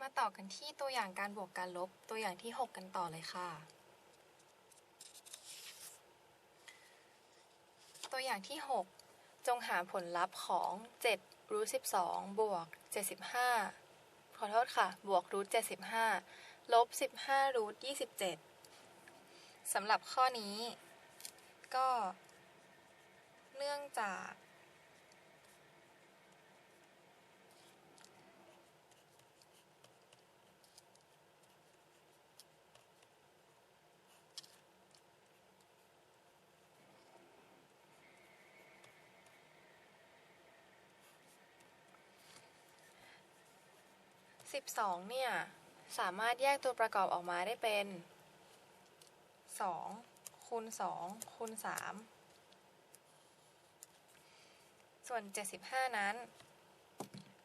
มาต่อกันที่ตัวอย่างการบวกการลบตัวอย่างที่ 6 กันต่อเลยค่ะ ตัวอย่างที่ 6 จงหาผลลัพธ์ของ7รูท12บวก75 ขอโทษค่ะ บวกรูท75 ลบ 15รูท27สำหรับข้อนี้ ก็ เนื่องจาก 12 เนี่ย สามารถแยกตัวประกอบออกมาได้เป็น 2 คูณ 2 คูณ 3 ส่วน 75 นั้น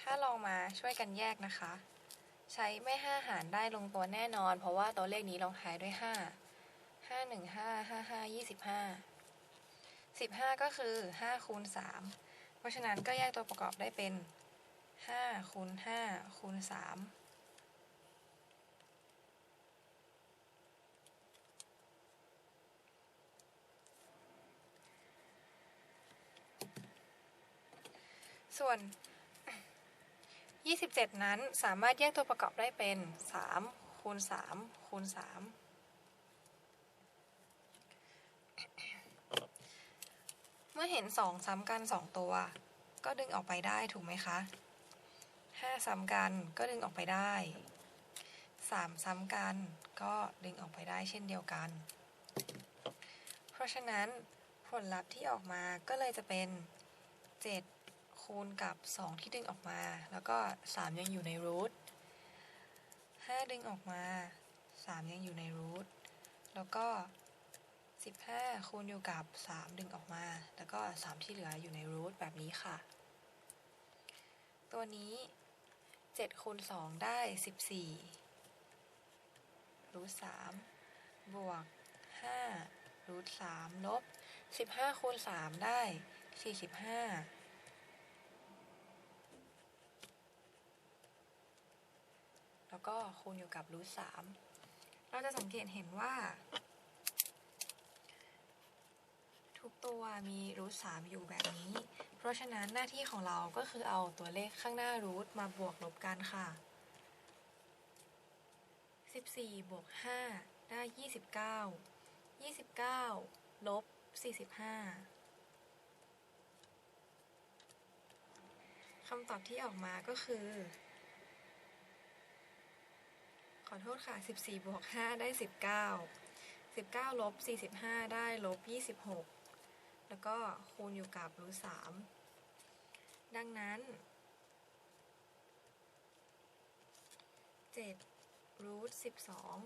ถ้าลองมาช่วยกันแยกนะคะ ใช้ไม่ 5 หารได้ลงตัวแน่นอน เพราะว่าตัวเลขนี้ลงท้ายด้วย 5 5 1 5 5 5 25 15 ก็คือ 5 คูณ 3 เพราะฉะนั้นก็แยกตัวประกอบได้เป็น 5คูณ5คูณ3ส่วน 27 นั้นสามารถแยกตัวประกอบได้เป็น 3 คูณ 3 คูณ 3 เมื่อเห็น 2 ซ้ำกัน 2 ตัว ก็ดึงออกไปได้ถูกไหมคะ 5 ซ้ำกันก็ดึงออกไปได้ 3 ซ้ำกันก็ดึงออกไปได้เช่นเดียวกัน เพราะฉะนั้นผลลัพธ์ที่ออกมาก็เลยจะเป็น 7 คูณกับ 2 ที่ดึงออกมา แล้วก็ 3 ยังอยู่ในรูท5ดึงออกมา 3 ยังอยู่ในรูทแล้วก็ 15 คูณอยู่กับ 3 ดึงออกมา แล้วก็ 3 ที่เหลืออยู่ในรูทแบบนี้ค่ะ ตัวนี้ 7คูณ2ได้ 14รูท3บวก5รูท3ลบ 15คูณ3ได้ 45แล้วก็คูณอยู่กับรูท3เราจะสังเกตเห็นว่า ทุกตัวมีรูท3อยู่แบบนี้ เพราะฉะนั้นหน้าที่ของเราก็คือเอาตัวเลขข้างหน้ารูทมาบวกลบกันค่ะ 14 บวก 5 ได้ 29 29 ลบ 45 คำตอบที่ออกมาก็คือ ขอโทษค่ะ 14 บวก 5 ได้ 19 19 ลบ 45 ได้ ลบ 26 แล้วก็คูณอยู่กับรูทสามดังนั้น7รูทสิบสอง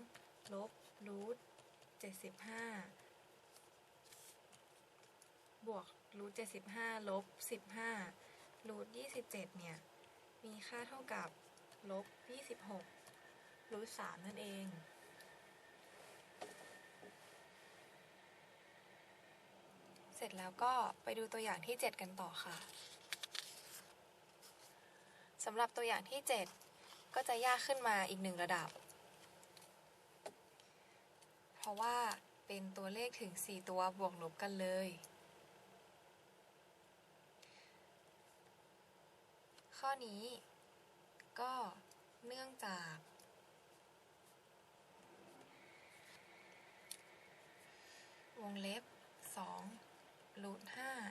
ลบรูทเจ็ดสิบห้าบวกรูทเจ็ดสิบห้าลบสิบห้ารูทยี่สิบเจ็ดเนี่ย มีค่าเท่ากับลบยี่สิบหกรูทสามนั่นเอง สร็จแล้วก็ไปดูตัวอย่างที่ 7 กันต่อค่ะสำหรับตัวอย่างที่ 7 ก็จะยากขึ้นมาอีกหนึ่งระดับ เพราะว่าเป็นตัวเลขถึง 4 ตัวบวกลบกันเลย ข้อนี้ก็เนื่องจากวงเล็บ 2 รูท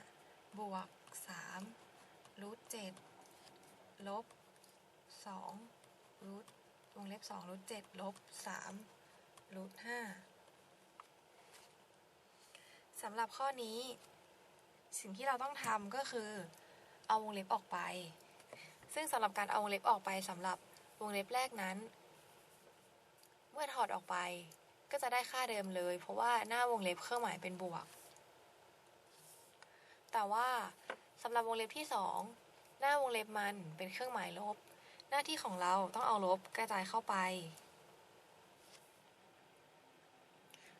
5บวก3รูท7ลบ2รูทวงเล็บ2รูท7ลบ3รูท5สำหรับข้อนี้ สิ่งที่เราต้องทำก็คือ เอาวงเล็บออกไป ซึ่งสำหรับการเอาวงเล็บออกไปสำหรับวงเล็บแรกนั้น เมื่อถอดออกไปก็จะได้ค่าเดิมเลย เพราะว่าหน้าวงเล็บเครื่องหมายเป็นบวก แต่ว่าสำหรับวงเล็บที่ 2 หน้าวงเล็บมันเป็นเครื่องหมายลบ หน้าที่ของเราต้องเอาลบกระจายเข้าไป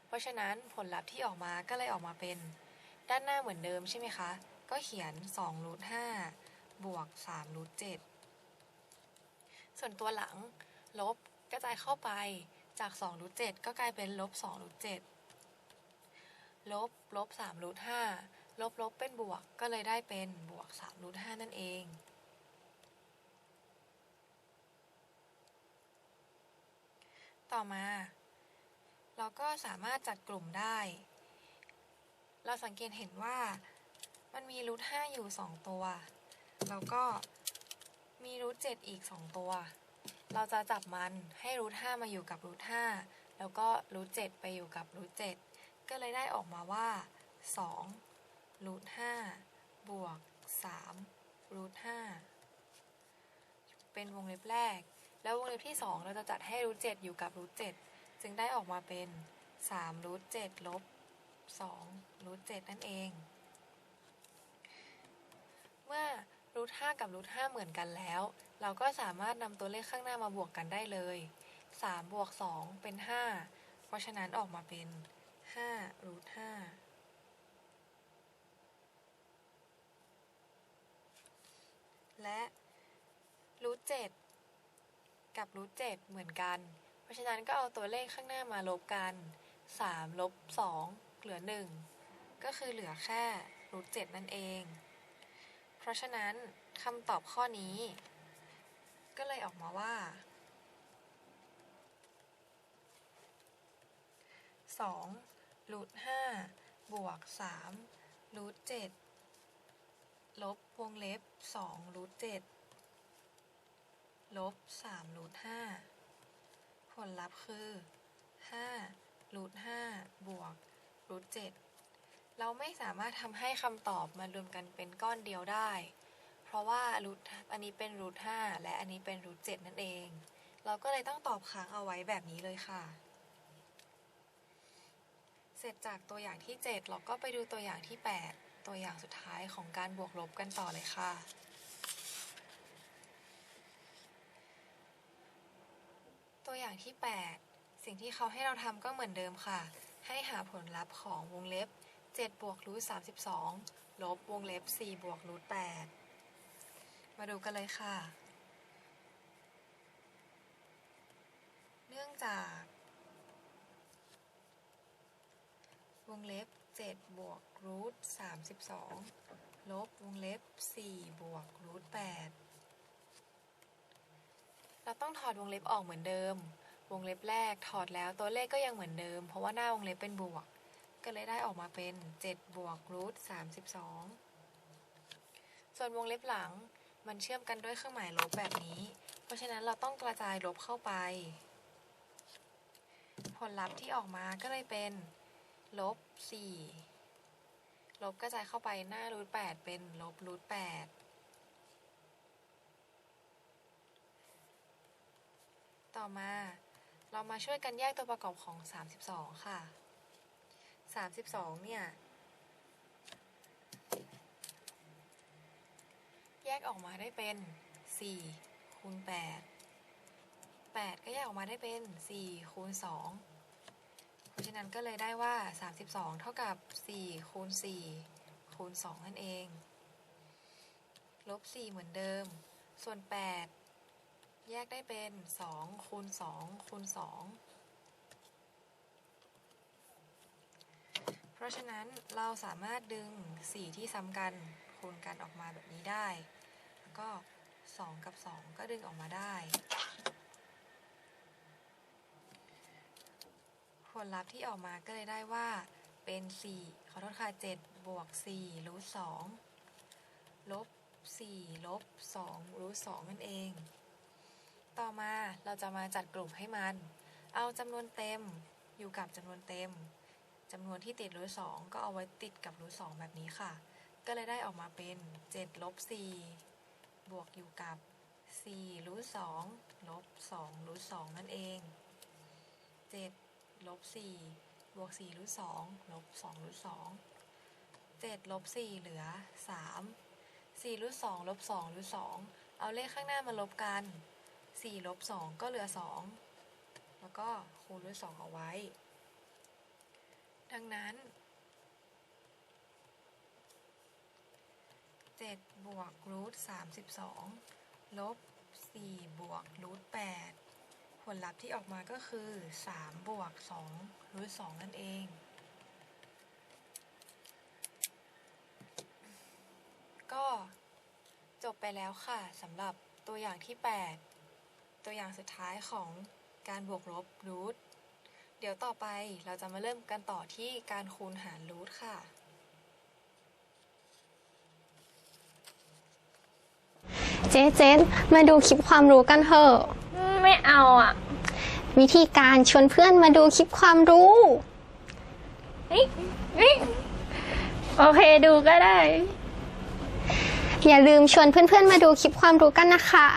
เพราะฉะนั้นผลลัพธ์ที่ออกมาก็เลยออกมาเป็น ด้านหน้าเหมือนเดิมใช่ไหมคะ ก็เขียน2รูท5บวก3รูท7ส่วนตัวหลังลบกระจายเข้าไปจาก2รูท7ก็กลายเป็นลบ2รูท7ลบลบ3รูท5 ลบลบเป็นบวกก็เลยได้เป็นบวก3รูท5นั่นเอง ต่อมา เราก็สามารถจัดกลุ่มได้ เราสังเกตเห็นว่ามันมีรูท5อยู่ 2 ตัว แล้วก็มีรูท7อีก 2 ตัว เราจะจับมันให้รูท5มาอยู่กับรูท5แล้วก็รูท7ไปอยู่กับรูท7ก็เลยได้ออกมาว่า 2 รูท5บวก3รูท5เป็นวงเล็บแรก แล้ววงเล็บที่2เราจะจัดให้รูท7อยู่กับรูท7จึงได้ออกมาเป็น3รูท7ลบ2รูท7นั่นเอง เมื่อรูท5กับรูท5เหมือนกันแล้ว เราก็สามารถนำตัวเลขข้างหน้ามาบวกกันได้เลย3บวก2เป็น5เพราะฉะนั้นออกมาเป็น5รูท5 และรูท7กับรูท7เหมือนกัน เพราะฉะนั้นก็เอาตัวเลขข้างหน้ามาลบกัน3ลบ2เหลือ 1 ก็คือเหลือแค่รูท7นั่นเอง เพราะฉะนั้นคำตอบข้อนี้ ก็เลยออกมาว่า 2รูท5บวก3รูท7 วงเล็บ2รูท7ลบ3รูท5ผลลัพธ์คือ5รูท5บวกรูท7เราไม่สามารถทำให้คำตอบมารวมกันเป็นก้อนเดียวได้ เพราะว่ารูทอันนี้เป็นรูท5และอันนี้เป็นรูท7นั่นเอง เราก็เลยต้องตอบค้างเอาไว้แบบนี้เลยค่ะ เสร็จจากตัวอย่างที่ 7 เราก็ไปดูตัวอย่างที่ 8 ตัวอย่างสุดท้ายของการบวกลบกันต่อเลยค่ะ ตัวอย่างที่ 8 สิ่งที่เขาให้เราทำก็เหมือนเดิมค่ะ ให้หาผลลัพธ์ของวงเล็บ 7 บวกรูท32 ลบวงเล็บ 4 บวกรูท8มาดูกันเลยค่ะ เนื่องจาก วงเล็บ 7 บวก รูท32ลบวงเล็บ4บวกรูท8เราต้องถอดวงเล็บออกเหมือนเดิม วงเล็บแรกถอดแล้วตัวเลขก็ยังเหมือนเดิม เพราะว่าหน้าวงเล็บเป็นบวก ก็เลยได้ออกมาเป็น7บวกรูท32ส่วนวงเล็บหลังมันเชื่อมกันด้วยเครื่องหมายลบแบบนี้ เพราะฉะนั้นเราต้องกระจายลบเข้าไป ผลลัพธ์ที่ออกมาก็เลยเป็นลบ4 ลบกระจายเข้าไปหน้ารูท8เป็นลบรูท8ต่อมาเรามาช่วยกันแยกตัวประกอบของ 32 ค่ะ 32 เนี่ย แยกออกมาได้เป็น4คูณ8 8 ก็แยกออกมาได้เป็น4คูณ2 ราะฉะนั้นก็เลยได้ว่า 32 เท่ากับ 4 คูณ 4 คูณ 2 นั่นเอง ลบ 4 เหมือนเดิม ส่วน 8 แยกได้เป็น 2 คูณ 2 คูณ 2 เพราะฉะนั้นเราสามารถดึง 4 ที่ซ้ำกัน คูณกันออกมาแบบนี้ได้ แล้วก็ 2 กับ 2 ก็ดึงออกมาได้ ผลลัพธ์ที่ออกมาก็เลยได้ว่าเป็น 4 ขอโทษค่ะ 7 บวก 4 รูท2ลบ 4 ลบ 2 รูท2นั่นเอง ต่อมาเราจะมาจัดกลุ่มให้มัน เอาจำนวนเต็มอยู่กับจำนวนเต็มจำนวนที่ติดรูท2ก็เอาไว้ติดกับรูท2แบบนี้ค่ะ ก็เลยได้ออกมาเป็น 7 ลบ 4 บวกอยู่กับ 4 รูท2ลบ 2 รูท2นั่นเอง 7 ลบ4บวก4รูท2ลบ2รูท2 7ลบ4เหลือ3 4รูท2ลบ2รูท2เอาเลขข้างหน้ามาลบกัน4ลบ2ก็เหลือ2แล้วก็คูณด้วย2เอาไว้ ดังนั้น7บวกรูท32ลบ4บวกรูท8 ผลลัพธ์ที่ออกมาก็คือ 3 บวก2รูท2นั่นเอง ก็จบไปแล้วค่ะสำหรับตัวอย่างที่ 8 ตัวอย่างสุดท้ายของการบวกลบรูทเดี๋ยวต่อไปเราจะมาเริ่มกันต่อที่การคูณหารรูทค่ะเจ๊เจ๊มาดูคลิปความรู้กันเถอะ ไม่เอาอะ วิธีการชวนเพื่อนมาดูคลิปความรู้เฮ้ยเฮ้ยโอเคดูก็ได้ อย่าลืมชวนเพื่อนๆมาดูคลิปความรู้กันนะคะ